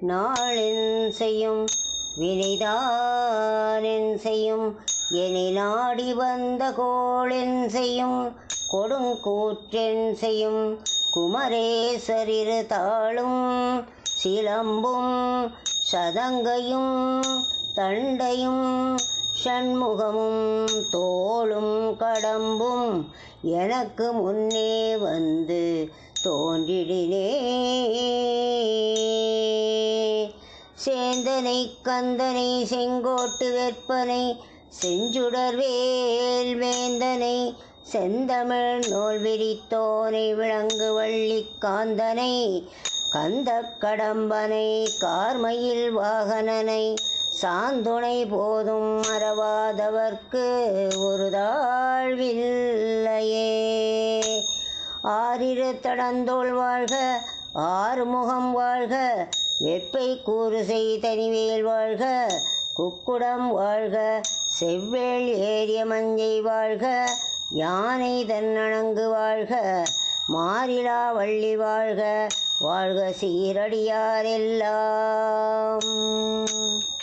நாளென் செய்யும் வினைதானென் செய்யும் என்னை நாடி வந்த கோளென் செய்யும் கொடுங்கூற்றென் செய்யும் குமரேசரிரு தாளும் சிலம்பும் சதங்கையும் தண்டையும் ஷண்முகமும் தோளும் கடம்பும் எனக்கு முன்னே வந்து தோன்றிடினே. சேந்தனை கந்தனை செங்கோட்டு வெற்பனை செஞ்சுடர் வேல் வேந்தனை செந்தமிழ் நூல் விரித்தோனை விளங்கு வள்ளி காந்தனை கந்த கடம்பனை கார்மையில் வாகனனை சாந்துணை போதும் மறவாதவர்க்கு ஒரு தாழ்வில்லையே ஆறிரு தடந்தோள் வாழ்க ஆறுமுகம் வாழ்க வெப்பை கூறு செய் தனிவேல் வாழ்க குக்குடம் வாழ்க செவ்வேள் ஏரிய மஞ்சை வாழ்க யானை தன்னணங்கு வாழ்க மாறிலா வள்ளி வாழ்க வாழ்க சீரடியாரெல்லாம்.